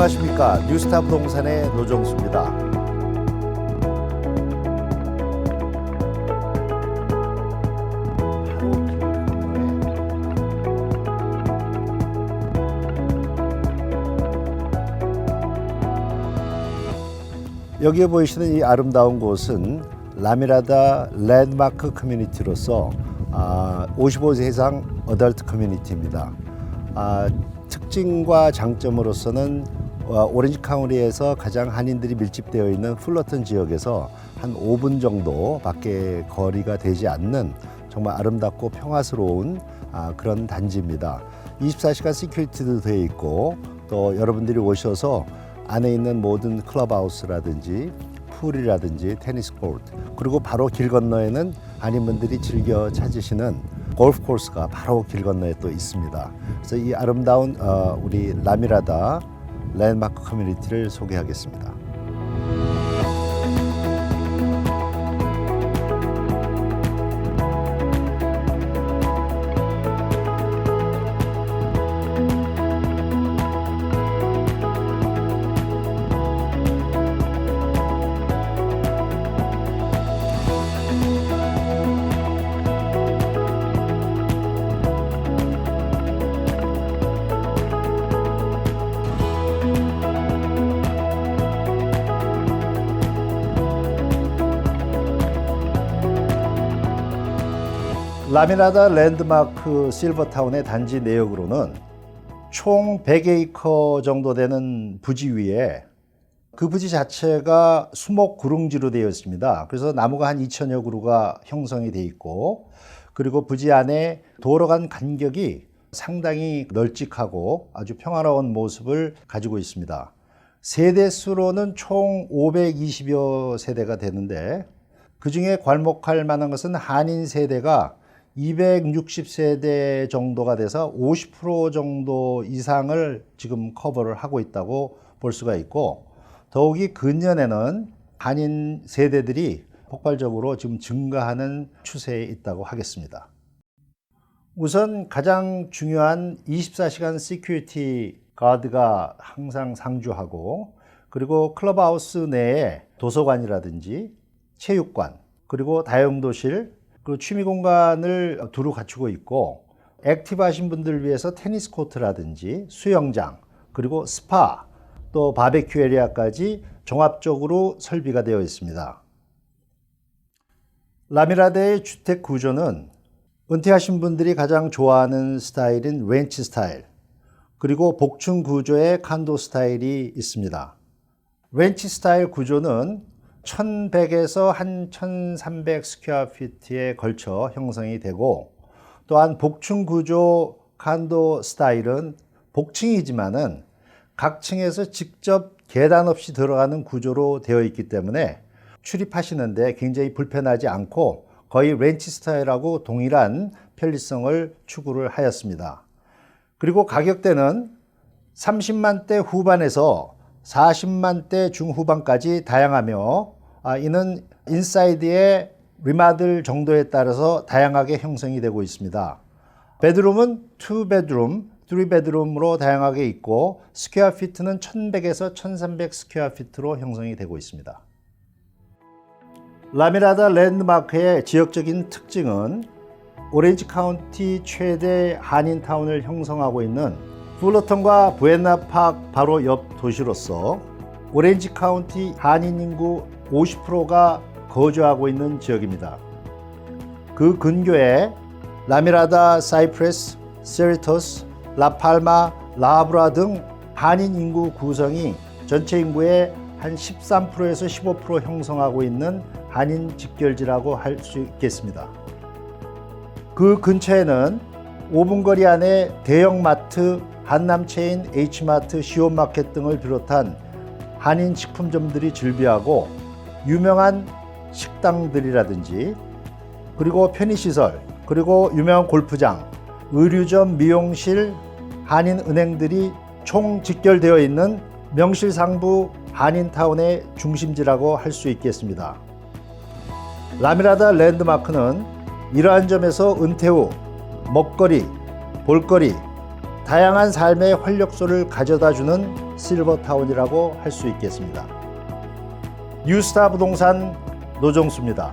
안녕하십니까 뉴스타 부동산의 노정수입니다. 여기에 보이시는 이 아름다운 곳은 라미라다 랜드마크 커뮤니티로서 아, 55세 이상 어덜트 커뮤니티입니다. 아, 특징과 장점으로서는 어, 오렌지 카운티에서 가장 한인들이 밀집되어 있는 풀러튼 지역에서 한 5분 정도 밖에 거리가 되지 않는 정말 아름답고 평화스러운 아, 그런 단지입니다. 24시간 시큐리티도 되어 있고 또 여러분들이 오셔서 안에 있는 모든 클럽하우스라든지 풀이라든지 테니스 코트 그리고 바로 길 건너에는 한인분들이 즐겨 찾으시는 골프 코스가 바로 길 건너에 또 있습니다. 그래서 이 아름다운 어, 우리 라미라다 랜드마크 커뮤니티를 소개하겠습니다. 라미나다 랜드마크 실버타운의 단지 내역으로는 총 100에이커 정도 되는 부지 위에 그 부지 자체가 수목 구릉지로 되어 있습니다. 그래서 나무가 한 2천여 그루가 형성이 되어 있고 그리고 부지 안에 도로 간 간격이 상당히 널찍하고 아주 평화로운 모습을 가지고 있습니다. 세대 수로는 총 520여 세대가 되는데 그 중에 괄목할 만한 것은 한인 세대가 260세대 정도가 돼서 50% 정도 이상을 지금 커버를 하고 있다고 볼 수가 있고 더욱이 근년에는 한인 세대들이 폭발적으로 지금 증가하는 추세에 있다고 하겠습니다. 우선 가장 중요한 24시간 시큐리티 가드가 항상 상주하고 그리고 클럽하우스 내에 도서관이라든지 체육관 그리고 다용도실 그리고 취미 공간을 두루 갖추고 있고 액티브 하신 분들 위해서 테니스 코트라든지 수영장 그리고 스파 또 바베큐 에리아까지 종합적으로 설비가 되어 있습니다. 라미라데의 주택 구조는 은퇴하신 분들이 가장 좋아하는 스타일인 렌치 스타일 그리고 복층 구조의 칸도 스타일이 있습니다. 렌치 스타일 구조는 1100에서 한 1300 스퀘어 피트에 걸쳐 형성이 되고 또한 복층 구조 칸도 스타일은 복층이지만은 각 층에서 직접 계단 없이 들어가는 구조로 되어 있기 때문에 출입하시는데 굉장히 불편하지 않고 거의 렌치 스타일하고 동일한 편리성을 추구를 하였습니다. 그리고 가격대는 30만 대 후반에서 40만대 중후반까지 다양하며 아, 이는 인사이드의 리마들 정도에 따라서 다양하게 형성이 되고 있습니다. 베드룸은 2베드룸, 3베드룸으로 다양하게 있고 스퀘어 피트는 1100에서 1300 스퀘어 피트로 형성이 되고 있습니다. 라미라다 랜드마크의 지역적인 특징은 오렌지 카운티 최대 한인 타운을 형성하고 있는 플러턴과 부엔나팍 바로 옆 도시로서 오렌지 카운티 한인 인구 50%가 거주하고 있는 지역입니다. 그 근교에 라미라다, 사이프레스, 세리토스, 라팔마, 라브라 등 한인 인구 구성이 전체 인구의 한 13%에서 15% 형성하고 있는 한인 직결지라고 할 수 있겠습니다. 그 근처에는 5분 거리 안에 대형 마트, 한남 체인, H마트, 시온마켓 등을 비롯한 한인 식품점들이 즐비하고 유명한 식당들이라든지 그리고 편의시설 그리고 유명한 골프장, 의류점, 미용실, 한인 은행들이 총 직결되어 있는 명실상부 한인타운의 중심지라고 할 수 있겠습니다. 라미라다 랜드마크는 이러한 점에서 은퇴 후 먹거리, 볼거리, 다양한 삶의 활력소를 가져다 주는 실버타운이라고 할 수 있겠습니다. 뉴스타 부동산 노정수입니다.